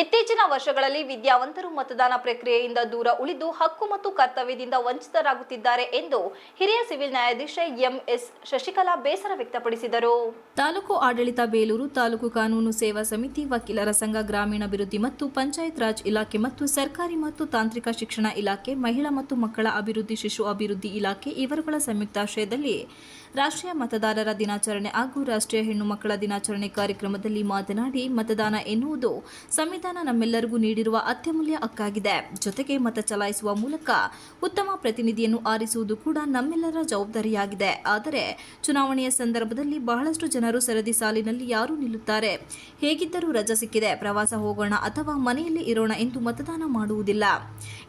ವರ್ಷಗಳಲ್ಲಿ ವಿದ್ಯಾವಂತರು ಮತದಾನ ಪ್ರಕ್ರಿಯೆಯಿಂದ ದೂರ ಉಳಿದು ಹಕ್ಕು ಮತ್ತು ಕರ್ತವ್ಯದಿಂದ ವಂಚಿತರಾಗುತ್ತಿದ್ದಾರೆ ಎಂದು ಹಿರಿಯ ಸಿವಿಲ್ ನ್ಯಾಯಾಧೀಶ ಎಂಎಸ್ ಶಶಿಕಲಾ ಬೇಸರ ವ್ಯಕ್ತಪಡಿಸಿದರು. ತಾಲೂಕು ಆಡಳಿತ ಬೇಲೂರು, ತಾಲೂಕು ಕಾನೂನು ಸೇವಾ ಸಮಿತಿ, ವಕೀಲರ ಸಂಘ ಗ್ರಾಮೀಣಾಭಿವೃದ್ಧಿ ಮತ್ತು ಪಂಚಾಯತ್ ರಾಜ್ ಇಲಾಖೆ ಮತ್ತು ಸರ್ಕಾರಿ ಮತ್ತು ತಾಂತ್ರಿಕ ಶಿಕ್ಷಣ ಇಲಾಖೆ, ಮಹಿಳಾ ಮತ್ತು ಮಕ್ಕಳ ಅಭಿವೃದ್ಧಿ, ಶಿಶು ಅಭಿವೃದ್ಧಿ ಇಲಾಖೆ ಇವರುಗಳ ಸಂಯುಕ್ತಾಶ್ರಯದಲ್ಲಿ ರಾಷ್ಟ್ರೀಯ ಮತದಾರರ ದಿನಾಚರಣೆ ಹಾಗೂ ರಾಷ್ಟ್ರೀಯ ಹೆಣ್ಣು ಮಕ್ಕಳ ದಿನಾಚರಣೆ ಕಾರ್ಯಕ್ರಮದಲ್ಲಿ ಮಾತನಾಡಿ ಮತದಾನ ಎನ್ನುವುದು ಸಂವಿಧಾನ ನಮ್ಮೆಲ್ಲರಿಗೂ ನೀಡಿರುವ ಅತ್ಯಮೂಲ್ಯ ಹಕ್ಕಾಗಿದೆ. ಜೊತೆಗೆ ಮತ ಚಲಾಯಿಸುವ ಮೂಲಕ ಉತ್ತಮ ಪ್ರತಿನಿಧಿಯನ್ನು ಆರಿಸುವುದು ಕೂಡ ನಮ್ಮೆಲ್ಲರ ಜವಾಬ್ದಾರಿಯಾಗಿದೆ. ಆದರೆ ಚುನಾವಣೆಯ ಸಂದರ್ಭದಲ್ಲಿ ಬಹಳಷ್ಟು ಜನರು ಸರದಿ ಸಾಲಿನಲ್ಲಿ ಯಾರು ನಿಲ್ಲುತ್ತಾರೆ. ಹೇಗಿದ್ದರೂ ರಜಾ ಸಿಕ್ಕಿದೆ. ಪ್ರವಾಸ ಹೋಗೋಣ ಅಥವಾ ಮನೆಯಲ್ಲಿ ಇರೋಣ ಎಂದು ಮತದಾನ ಮಾಡುವುದಿಲ್ಲ.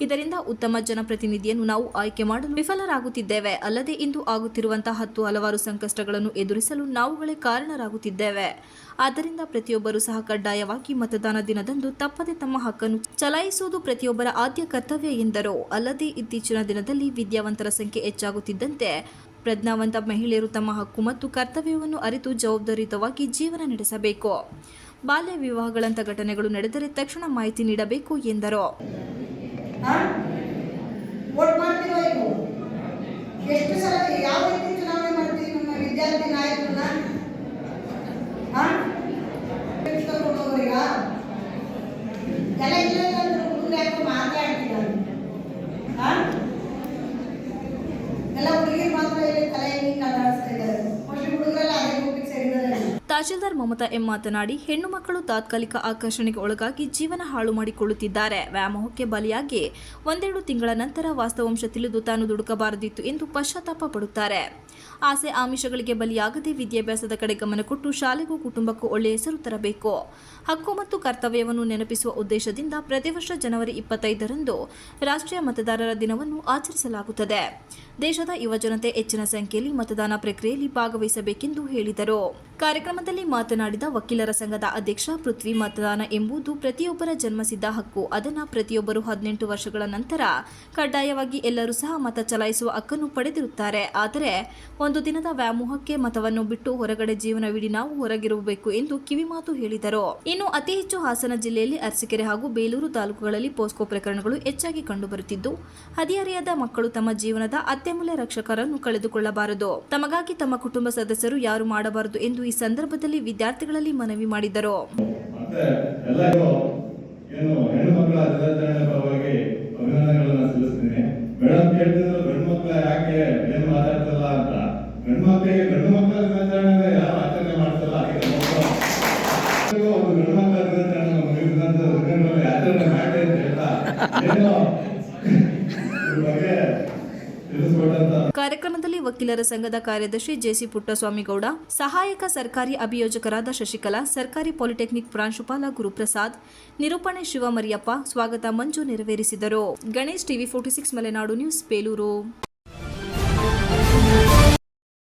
ಇದರಿಂದ ಉತ್ತಮ ಜನಪ್ರತಿನಿಧಿಯನ್ನು ನಾವು ಆಯ್ಕೆ ಮಾಡಲು ವಿಫಲರಾಗುತ್ತಿದ್ದೇವೆ. ಅಲ್ಲದೆ ಇಂದು ಆಗುತ್ತಿರುವಂತಹ ಹತ್ತು ಹಲವಾರು ಸಂಕಷ್ಟಗಳನ್ನು ಎದುರಿಸಲು ನಾವುಗಳೇ ಕಾರಣರಾಗುತ್ತಿದ್ದೇವೆ. ಆದ್ದರಿಂದ ಪ್ರತಿಯೊಬ್ಬರೂ ಸಹ ಕಡ್ಡಾಯವಾಗಿ ಮತದಾನ ದಿನದಂದು ತಪ್ಪದೆ ತಮ್ಮ ಹಕ್ಕನ್ನು ಚಲಾಯಿಸುವುದು ಪ್ರತಿಯೊಬ್ಬರ ಆದ್ಯ ಕರ್ತವ್ಯ ಎಂದರು. ಅಲ್ಲದೆ ಇತ್ತೀಚಿನ ದಿನದಲ್ಲಿ ವಿದ್ಯಾವಂತರ ಸಂಖ್ಯೆ ಹೆಚ್ಚಾಗುತ್ತಿದ್ದಂತೆ ಪ್ರಜ್ಞಾವಂತ ಮಹಿಳೆಯರು ತಮ್ಮ ಹಕ್ಕು ಮತ್ತು ಕರ್ತವ್ಯವನ್ನು ಅರಿತು ಜವಾಬ್ದಾರಿಯುತವಾಗಿ ಜೀವನ ನಡೆಸಬೇಕು. ಬಾಲ್ಯ ವಿವಾಹಗಳಂಥ ಘಟನೆಗಳು ನಡೆದರೆ ತಕ್ಷಣ ಮಾಹಿತಿ ನೀಡಬೇಕು ಎಂದರು. ತಹಶೀಲ್ದಾರ್ ಮಮತಾ ಎಂ ಮಾತನಾಡಿ, ಹೆಣ್ಣು ಮಕ್ಕಳು ತಾತ್ಕಾಲಿಕ ಆಕರ್ಷಣೆಗೆ ಒಳಗಾಗಿ ಜೀವನ ಹಾಳು ಮಾಡಿಕೊಳ್ಳುತ್ತಿದ್ದಾರೆ. ವ್ಯಾಮೋಹಕ್ಕೆ ಬಲಿಯಾಗಿ ಒಂದೆರಡು ತಿಂಗಳ ನಂತರ ವಾಸ್ತವಾಂಶ ತಿಳಿದು ತಾನು ದುಡುಕಬಾರದಿತ್ತು ಎಂದು ಪಶ್ಚಾತ್ತಾಪ ಪಡುತ್ತಾರೆ. ಆಸೆ ಆಮಿಷಗಳಿಗೆ ಬಲಿಯಾಗದೆ ವಿದ್ಯಾಭ್ಯಾಸದ ಕಡೆ ಗಮನ ಕೊಟ್ಟು ಶಾಲೆಗೂ ಕುಟುಂಬಕ್ಕೂ ಒಳ್ಳೆಯ ಹೆಸರು ತರಬೇಕು. ಹಕ್ಕು ಮತ್ತು ಕರ್ತವ್ಯವನ್ನು ನೆನಪಿಸುವ ಉದ್ದೇಶದಿಂದ ಪ್ರತಿ ವರ್ಷ ಜನವರಿ ಇಪ್ಪತ್ತೈದರಂದು ರಾಷ್ಟ್ರೀಯ ಮತದಾರರ ದಿನವನ್ನು ಆಚರಿಸಲಾಗುತ್ತದೆ. ದೇಶದ ಯುವಜನತೆ ಹೆಚ್ಚಿನ ಸಂಖ್ಯೆಯಲ್ಲಿ ಮತದಾನ ಪ್ರಕ್ರಿಯೆಯಲ್ಲಿ ಭಾಗವಹಿಸಬೇಕೆಂದು ಹೇಳಿದರು. ಕಾರ್ಯಕ್ರಮದಲ್ಲಿ ಮಾತನಾಡಿದ ವಕೀಲರ ಸಂಘದ ಅಧ್ಯಕ್ಷ ಪೃಥ್ವಿ ಮತದಾನ ಎಂಬುದು ಪ್ರತಿಯೊಬ್ಬರ ಜನ್ಮಸಿದ್ಧ ಹಕ್ಕು. ಅದನ್ನು ಪ್ರತಿಯೊಬ್ಬರು ಹದಿನೆಂಟು ವರ್ಷಗಳ ನಂತರ ಕಡ್ಡಾಯವಾಗಿ ಎಲ್ಲರೂ ಸಹ ಮತ ಚಲಾಯಿಸುವ ಹಕ್ಕನ್ನು ಪಡೆದಿರುತ್ತಾರೆ. ಆದರೆ ಒಂದು ದಿನದ ವ್ಯಾಮೋಹಕ್ಕೆ ಮತವನ್ನು ಬಿಟ್ಟು ಹೊರಗಡೆ ಜೀವನವಿಡಿ ನಾವು ಹೊರಗಿರಬೇಕು ಎಂದು ಕಿವಿಮಾತು ಹೇಳಿದರು. ಇನ್ನು ಅತಿ ಹೆಚ್ಚು ಹಾಸನ ಜಿಲ್ಲೆಯಲ್ಲಿ ಅರಸೀಕೆರೆ ಹಾಗೂ ಬೇಲೂರು ತಾಲೂಕುಗಳಲ್ಲಿ ಪೋಸ್ಕೋ ಪ್ರಕರಣಗಳು ಹೆಚ್ಚಾಗಿ ಕಂಡುಬರುತ್ತಿದ್ದು, ಹದಿಹರೆಯದ ಮಕ್ಕಳು ತಮ್ಮ ಜೀವನದ ಅತ್ಯಮೂಲ್ಯ ರಕ್ಷಕರನ್ನು ಕಳೆದುಕೊಳ್ಳಬಾರದು. ತಮಗಾಗಿ ತಮ್ಮ ಕುಟುಂಬ ಸದಸ್ಯರು ಯಾರು ಮಾಡಬಾರದು ಎಂದು ಈ ಸಂದರ್ಭದಲ್ಲಿ ವಿದ್ಯಾರ್ಥಿಗಳಲ್ಲಿ ಮನವಿ ಮಾಡಿದರು. ಗಂಡು ಮಕ್ಕಳ ಆಚರಣೆ ಒಂದು ಬಗ್ಗೆ ತಿಳಿಸ್ಕೊಟ್ಟಂತ ಕಾರ್ಯಕ್ರಮದಲ್ಲಿ ವಕೀಲರ ಸಂಘದ ಕಾರ್ಯದರ್ಶಿ ಜೆಸಿ ಪುಟ್ಟಸ್ವಾಮಿಗೌಡ, ಸಹಾಯಕ ಸರ್ಕಾರಿ ಅಭಿಯೋಜಕರಾದ ಶಶಿಕಲಾ, ಸರ್ಕಾರಿ ಪಾಲಿಟೆಕ್ನಿಕ್ ಪ್ರಾಂಶುಪಾಲ ಗುರುಪ್ರಸಾದ್, ನಿರೂಪಣೆ ಶಿವಮರಿಯಪ್ಪ, ಸ್ವಾಗತ ಮಂಜು ನೆರವೇರಿಸಿದರು. Ganesh TV forty six Malenadu news, Belur.